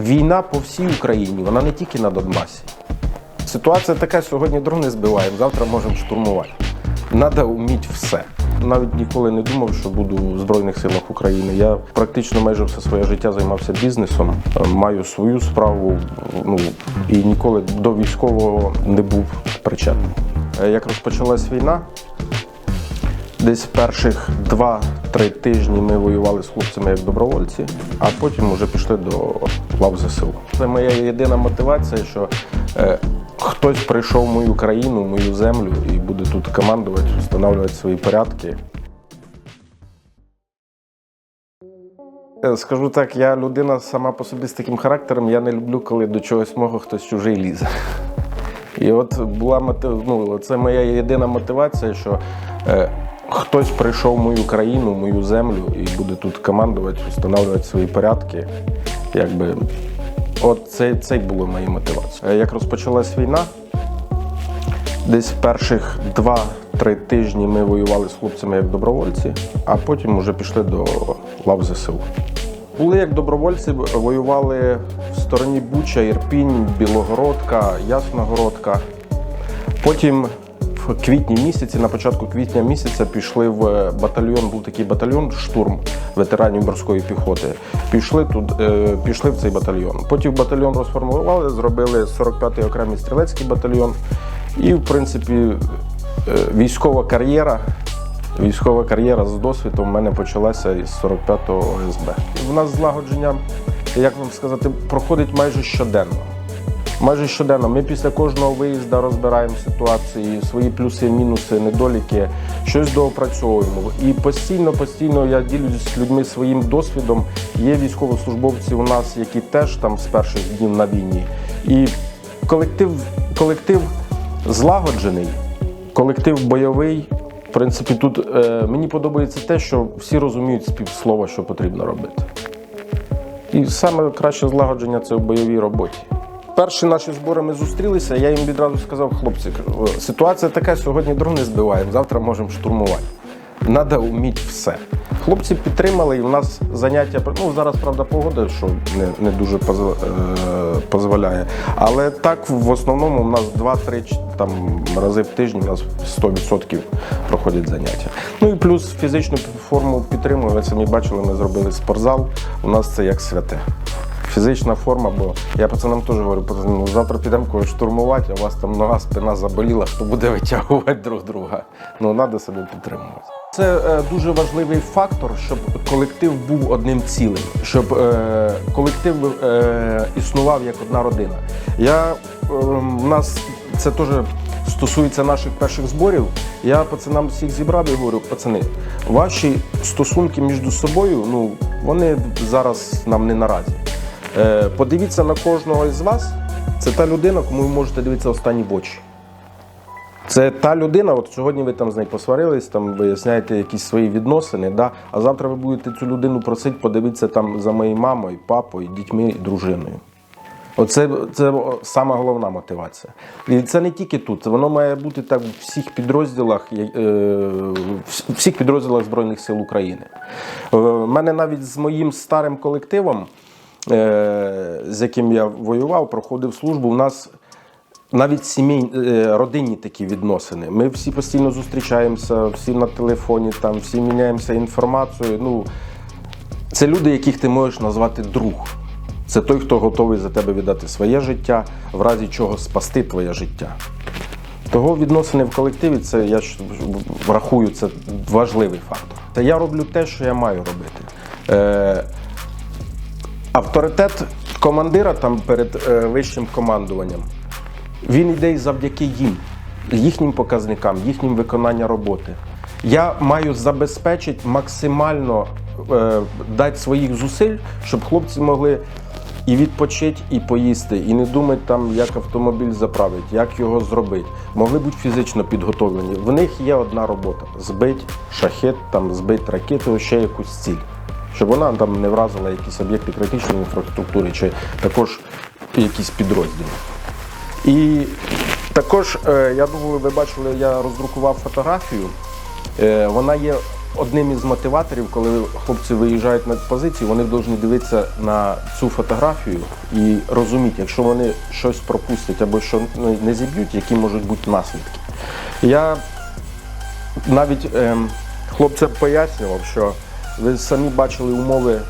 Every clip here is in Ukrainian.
Війна по всій Україні, вона не тільки на Донбасі. Ситуація така, сьогодні дрони збиваємо, завтра можемо штурмувати. Треба вміти все. Навіть ніколи не думав, що буду в Збройних силах України. Я практично майже все своє життя займався бізнесом, е, маю свою справу, ну і ніколи до військового не був причетний. Е, Як розпочалась війна, Десь перших 2-3 тижні ми воювали з хлопцями як добровольці, а потім вже пішли до лав ЗСУ. Це моя єдина мотивація, що е, хтось прийшов в мою країну, в мою землю і буде тут командувати, встановлювати свої порядки. Е, Скажу так, я людина сама по собі з таким характером. Я не люблю, коли до чогось мого хтось чужий лізе. І от була ну, це моя єдина мотивація, що е, хтось прийшов в мою країну, в мою землю і буде тут командувати, встановлювати свої порядки. Якби, от це, це було моєю мотивацією. Е, Як розпочалась війна, десь перших 2-3 тижні ми воювали з хлопцями як добровольці, а потім вже пішли до лав ЗСУ. Були як добровольці, воювали в стороні Буча, Ірпінь, Білогородка, Ясногородка. Потім квітні місяці, на початку квітня місяця, пішли в батальйон, був такий батальйон штурм ветеранів морської піхоти. Пішли тут, е, пішли в цей батальйон. Потім батальйон розформували, зробили 45-й окремий стрілецький батальйон. І, в принципі, е, військова кар'єра Військова кар'єра з досвідом в мене почалася із 45-го ОСБ. У нас злагодження, як вам сказати, проходить майже щоденно. Майже щоденно. Ми після кожного виїзду розбираємо ситуації, свої плюси, мінуси, недоліки, щось доопрацьовуємо. І постійно, постійно я ділюсь з людьми своїм досвідом. Є військовослужбовці у нас, які теж там з перших днів на війні. І колектив, колектив злагоджений, колектив бойовий. В принципі, тут е, мені подобається те, що всі розуміють співслова, що потрібно робити. І саме краще злагодження це в бойовій роботі. Перші наші збори ми зустрілися, я їм відразу сказав, хлопці, ситуація така, сьогодні дрони збиваємо, завтра можемо штурмувати. Треба вміти все. Хлопці підтримали, і в нас заняття ну зараз, правда, погода, що не, не дуже е, дозволяє. Але так в основному у нас 2-3 там рази в тиждень у нас 100% проходять заняття. Ну і плюс фізичну форму підтримую. Ви самі бачили, ми зробили спортзал. У нас це як святе. Фізична форма, бо я пацанам теж говорю, ну, завтра підемо когось штурмувати, а у вас там нога, спина заболіла, хто буде витягувати друг друга. Ну, треба себе підтримувати. Це е, дуже важливий фактор, щоб колектив був одним цілим, щоб е, колектив е, існував як одна родина. Я, е, в нас це теж стосується наших перших зборів. Я пацанам всіх зібрав і говорю, пацани, ваші стосунки між собою, ну вони зараз нам не наразі. Е, подивіться на кожного із вас. Це та людина, кому ви можете дивитися останні в очі. Це та людина, от сьогодні ви там з нею посварились, там виясняєте якісь свої відносини, да? а завтра ви будете цю людину просити подивитися там за моєю мамою, папою, дітьми і дружиною. Оце це сама головна мотивація. І це не тільки тут, воно має бути так в всіх підрозділах, е, в всіх підрозділах Збройних сил України. У мене навіть з моїм старим колективом, е, з яким я воював, проходив службу, у нас навіть сімей, е, родинні такі відносини. Ми всі постійно зустрічаємося, всі на телефоні, там, всі міняємося інформацією. Ну, це люди, яких ти можеш назвати друг. Це той, хто готовий за тебе віддати своє життя, в разі чого спасти твоє життя. Того відносини в колективі, це я врахую, це важливий фактор. Це я роблю те, що я маю робити. Авторитет командира там перед е, вищим командуванням. Він йде завдяки їм, їхнім показникам, їхнім виконанням роботи. Я маю забезпечити максимально е, дати своїх зусиль, щоб хлопці могли і відпочити, і поїсти, і не думати там, як автомобіль заправити, як його зробити. Могли бути фізично підготовлені. В них є одна робота: збити шахет, там збити ракету, ще якусь ціль. Щоб вона там не вразила якісь об'єкти критичної інфраструктури, чи також якісь підрозділи. І також, е, я думаю, ви бачили, я роздрукував фотографію. Е, Вона є одним із мотиваторів, коли хлопці виїжджають на позицію, вони повинні дивитися на цю фотографію і розуміти, якщо вони щось пропустять або що не зіб'ють, які можуть бути наслідки. Я навіть ем, хлопцям пояснював, що ви самі бачили умови,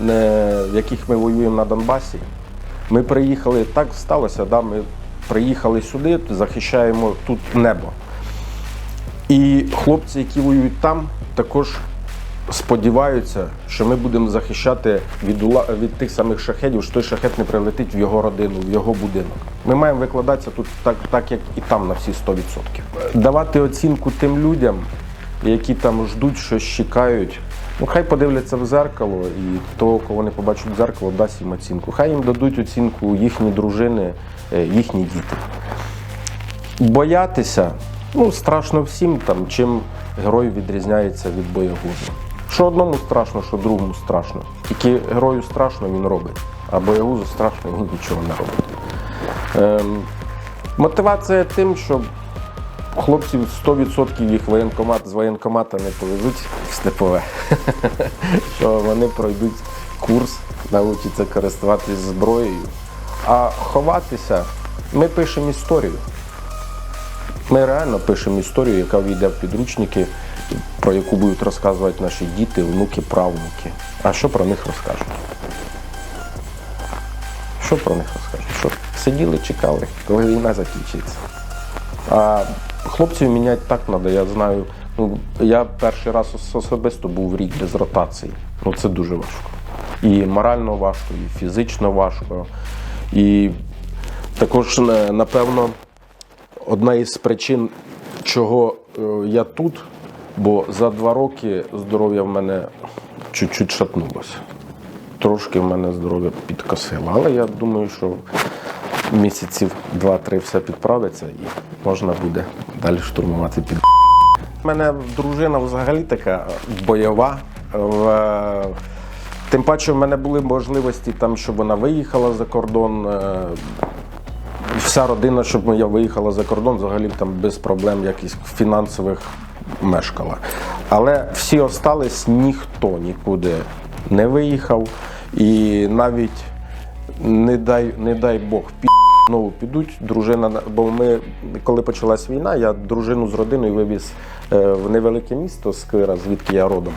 в яких ми воюємо на Донбасі. Ми приїхали, так сталося, да, ми приїхали сюди, захищаємо тут небо. І хлопці, які воюють там, також сподіваються, що ми будемо захищати від, від тих самих шахедів, що той шахет не прилетить в його родину, в його будинок. Ми маємо викладатися тут так, так як і там на всі 100%. Давати оцінку тим людям, які там ждуть, щось чекають. Ну, хай подивляться в зеркало, і того, кого вони побачать в зеркало, дасть їм оцінку. Хай їм дадуть оцінку їхні дружини, е, їхні діти. Боятися, ну, страшно всім, там, чим герой відрізняється від боягузу. Що одному страшно, що другому страшно. Тільки герою страшно, він робить, а боягузу страшно, він нічого не робить. Ем, мотивація тим, що хлопців 100% їх воєнкомат з воєнкомата не повезуть в степове. що вони пройдуть курс, навчаться користуватись зброєю. А ховатися ми пишемо історію. Ми реально пишемо історію, яка війде в підручники, про яку будуть розказувати наші діти, внуки, правнуки. А що про них розкажуть? Що про них розкажуть? Що сиділи, чекали, коли війна закінчиться. А хлопців міняти так треба. Я знаю, ну, я перший раз особисто був рік без ротації. Ну це дуже важко. І морально важко, і фізично важко. І також, напевно, одна із причин, чого е, я тут, бо за два роки здоров'я в мене чуть-чуть шатнулося. Трошки в мене здоров'я підкосило. Але я думаю, що місяців два-три все підправиться і можна буде далі штурмувати під. У мене дружина взагалі така бойова. В- Тим паче в мене були можливості, там, щоб вона виїхала за кордон. е, Вся родина, щоб я виїхала за кордон, взагалі там без проблем якихось фінансових мешкала. Але всі остались, ніхто нікуди не виїхав. І навіть не дай, не дай Бог, пі знову підуть. Дружина, бо ми, коли почалась війна, я дружину з родиною вивіз е, в невелике місто Сквира, звідки я родом.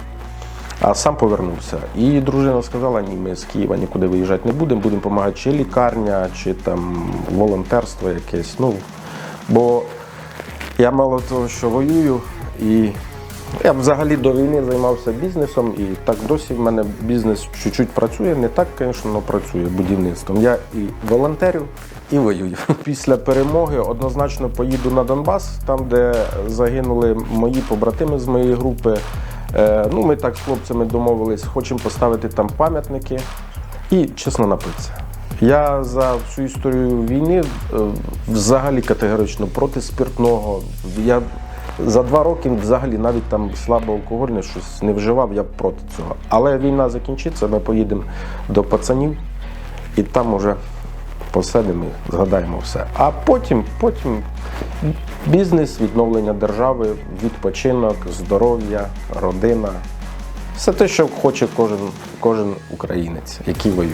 А сам повернувся. І дружина сказала: ні, ми з Києва нікуди виїжджати не будемо, будемо допомагати чи лікарня, чи там волонтерство якесь. Ну, бо я мало того, що воюю, і я взагалі до війни займався бізнесом, і так досі в мене бізнес чуть-чуть працює. Не так, звісно, але працює будівництвом. Я і волонтерю, і воюю. Після перемоги однозначно поїду на Донбас, там, де загинули мої побратими з моєї групи. Е, Ну, ми так з хлопцями домовились, хочемо поставити там пам'ятники і чесно напитися. Я за всю історію війни е, взагалі категорично проти спиртного. Я за два роки взагалі навіть там слабоалкогольне щось не вживав, я проти цього. Але війна закінчиться, ми поїдемо до пацанів і там уже посидимо і згадаємо все. А потім, потім бізнес, відновлення держави, відпочинок, здоров'я, родина. Все те, що хоче кожен, кожен українець, який воює.